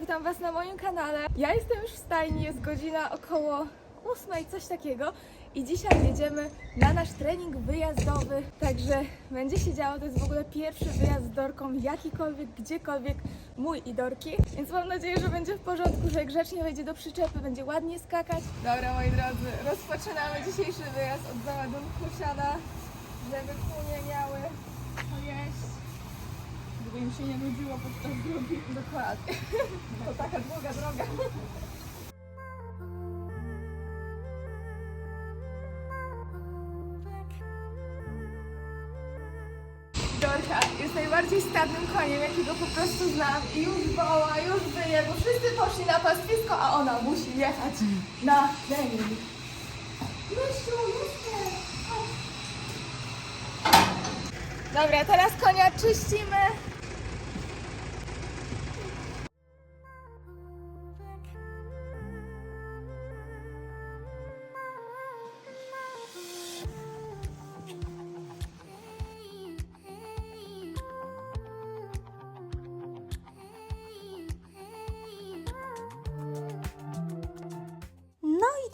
witam Was na moim kanale. Ja jestem już w stajni, jest godzina około ósmej, coś takiego. I dzisiaj jedziemy na nasz trening wyjazdowy, także będzie się działo. To jest w ogóle pierwszy wyjazd z Dorką, jakikolwiek, gdziekolwiek, mój i Dorki. Więc mam nadzieję, że będzie w porządku, że grzecznie wejdzie do przyczepy, będzie ładnie skakać. Dobra, moi drodzy, rozpoczynamy dzisiejszy wyjazd od załadunku siana, żeby kunie miały co jeść. Żeby im się nie nudziło podczas drogi. Dokładnie. To taka długa droga. Dorka jest najbardziej stadnym koniem, jakiego po prostu znam. I już woła, już wyje, bo wszyscy poszli na pastwisko, a ona musi jechać na trening. Mysiu, jeszcze! Dobra, teraz konia czyścimy.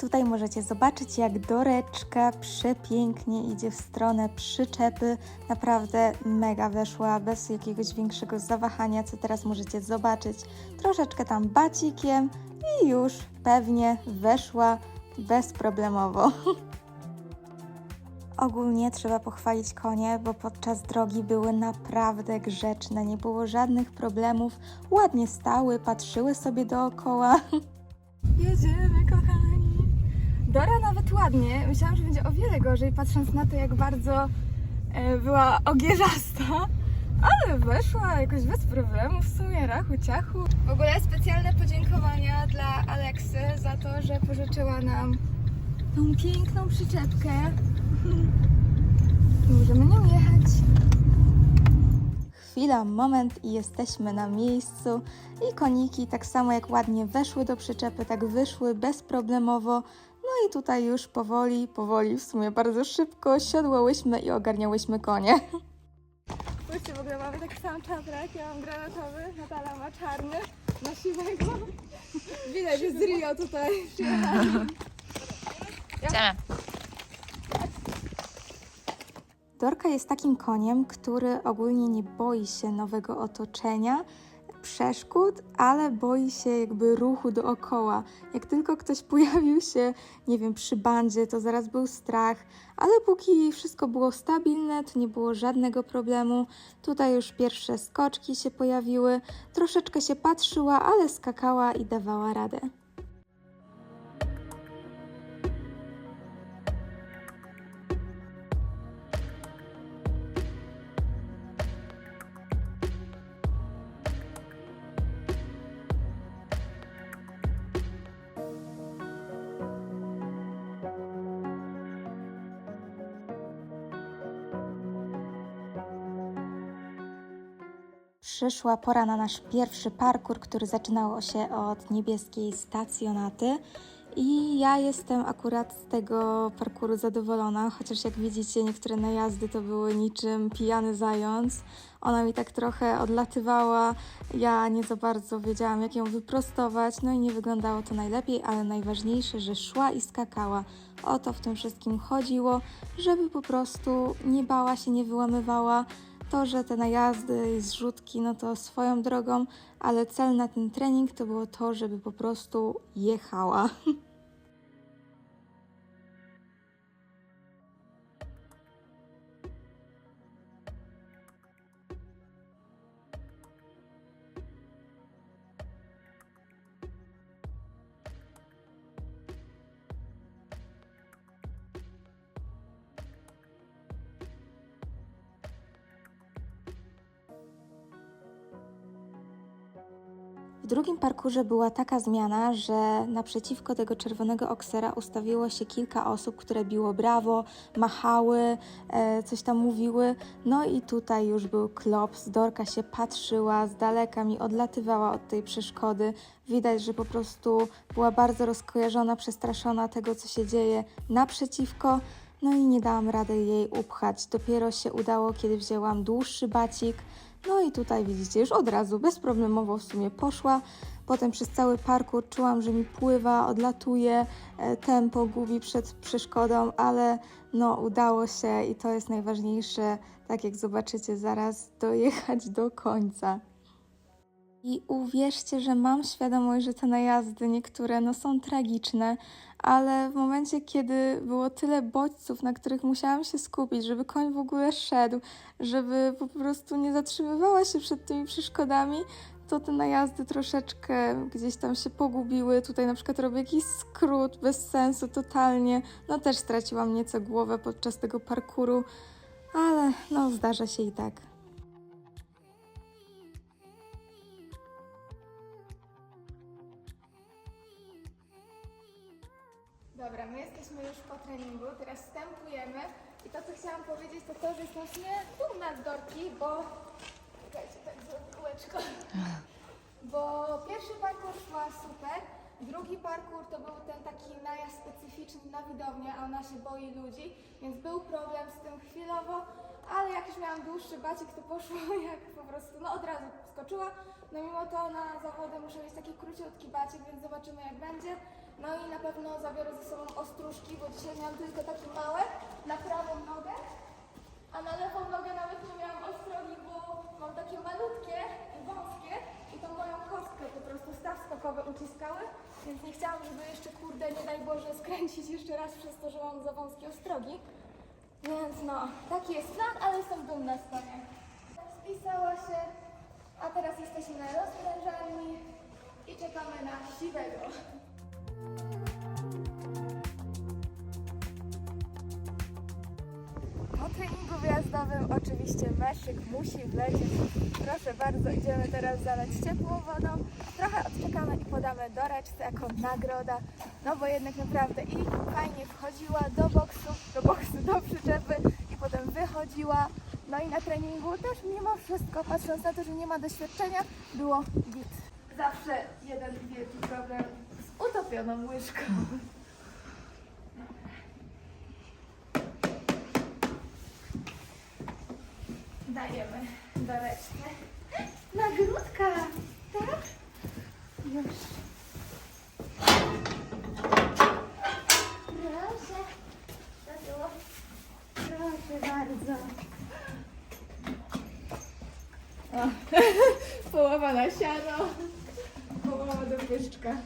Tutaj możecie zobaczyć, jak Doreczka przepięknie idzie w stronę przyczepy. Naprawdę mega weszła, bez jakiegoś większego zawahania, co teraz możecie zobaczyć. Troszeczkę tam bacikiem i już pewnie weszła bezproblemowo. Ogólnie trzeba pochwalić konie, bo podczas drogi były naprawdę grzeczne, nie było żadnych problemów, ładnie stały, patrzyły sobie dookoła. Dora nawet ładnie. Myślałam, że będzie o wiele gorzej, patrząc na to, jak bardzo e, była ogierzasta. Ale weszła jakoś bez problemu, w sumie rachu, ciachu. W ogóle specjalne podziękowania dla Aleksy za to, że pożyczyła nam tą piękną przyczepkę. Możemy nią jechać. Chwila, moment i jesteśmy na miejscu. I koniki, tak samo jak ładnie weszły do przyczepy, tak wyszły bezproblemowo. No i tutaj już powoli, powoli, w sumie bardzo szybko siodłałyśmy i ogarniałyśmy konie. Spójrzcie, w ogóle mamy taki sam czaprak. Ja mam granatowy, Natala ma czarny, na siwego. Widać, że z Rio tutaj. Idziemy. Dorka jest takim koniem, który ogólnie nie boi się nowego otoczenia, przeszkód, ale boi się jakby ruchu dookoła. Jak tylko ktoś pojawił się, nie wiem, przy bandzie, to zaraz był strach, ale póki wszystko było stabilne, to nie było żadnego problemu. Tutaj już pierwsze skoczki się pojawiły, troszeczkę się patrzyła, ale skakała i dawała radę. Przyszła pora na nasz pierwszy parkour, który zaczynało się od niebieskiej stacjonaty. I ja jestem akurat z tego parkouru zadowolona, chociaż jak widzicie, niektóre najazdy to były niczym pijany zając. Ona mi tak trochę odlatywała, ja nie za bardzo wiedziałam, jak ją wyprostować, no i nie wyglądało to najlepiej, ale najważniejsze, że szła i skakała. O to w tym wszystkim chodziło, żeby po prostu nie bała się, nie wyłamywała, to, że te najazdy i zrzutki, no to swoją drogą, ale cel na ten trening to było to, żeby po prostu jechała. W drugim parkurze była taka zmiana, że naprzeciwko tego czerwonego oksera ustawiło się kilka osób, które biło brawo, machały, e, coś tam mówiły. No i tutaj już był klops. Dorka się patrzyła, z daleka mi odlatywała od tej przeszkody. Widać, że po prostu była bardzo rozkojarzona, przestraszona tego, co się dzieje naprzeciwko. No i nie dałam rady jej upchać. Dopiero się udało, kiedy wzięłam dłuższy bacik. No i tutaj widzicie, już od razu bezproblemowo w sumie poszła. Potem przez cały parkour czułam, że mi pływa, odlatuje, e, tempo gubi przed przeszkodą, ale no udało się i to jest najważniejsze, tak jak zobaczycie zaraz, dojechać do końca. I uwierzcie, że mam świadomość, że te najazdy niektóre no, są tragiczne, ale w momencie, kiedy było tyle bodźców, na których musiałam się skupić, żeby koń w ogóle szedł, żeby po prostu nie zatrzymywała się przed tymi przeszkodami, to te najazdy troszeczkę gdzieś tam się pogubiły. Tutaj na przykład robię jakiś skrót bez sensu totalnie. No też straciłam nieco głowę podczas tego parkuru, ale no zdarza się i tak. Dobra, my jesteśmy już po treningu, teraz wstępujemy i to, co chciałam powiedzieć, to to, że jestem dumna z Dorki, bo... Czekajcie, tak zrobię kółeczko. Bo pierwszy parkour szła super, drugi parkour to był ten taki najazd specyficzny na widownię, a ona się boi ludzi, więc był problem z tym chwilowo, ale jak już miałam dłuższy bacik, to poszło jak po prostu, no od razu skoczyła. No mimo to na zawody muszę mieć taki króciutki bacik, więc zobaczymy jak będzie. No i na pewno zabiorę ze sobą ostróżki, bo dzisiaj miałam tylko takie małe na prawą nogę, a na lewą nogę nawet nie miałam ostrogi, bo mam takie malutkie i wąskie i tą moją kostkę po prostu staw skokowy uciskały, więc nie chciałam, żeby jeszcze kurde, nie daj Boże, skręcić jeszcze raz przez to, że mam za wąskie ostrogi. Więc no, taki jest plan, ale jestem dumna z konia. Spisała się, a teraz jesteśmy na rozprężalni i czekamy na siwego. Oczywiście meszyk musi wlecieć. Proszę bardzo, idziemy teraz zalać ciepłą wodą. Trochę odczekamy i podamy Doreczce jako nagroda. No bo jednak naprawdę i fajnie wchodziła do boksu, do boksu, do przyczepy i potem wychodziła. No i na treningu też mimo wszystko, patrząc na to, że nie ma doświadczenia, było git. Zawsze jeden wielki problem z utopioną łyżką. Dajemy doreczkę. Nagródka, tak? Już. Proszę. To było. Proszę bardzo. O. Połowa na siano, do pieszczka.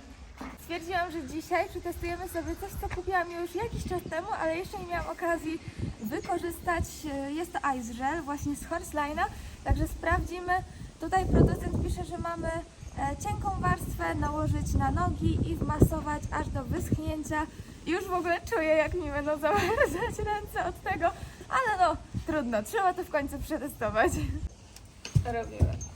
Stwierdziłam, że dzisiaj przetestujemy sobie coś, co kupiłam już jakiś czas temu, ale jeszcze nie miałam okazji wykorzystać. Jest to Ice Gel właśnie z Horseline, także sprawdzimy. Tutaj producent pisze, że mamy e, cienką warstwę nałożyć na nogi i wmasować aż do wyschnięcia. Już w ogóle czuję, jak mi będą zamarzać ręce od tego, ale no trudno, trzeba to w końcu przetestować. Robimy.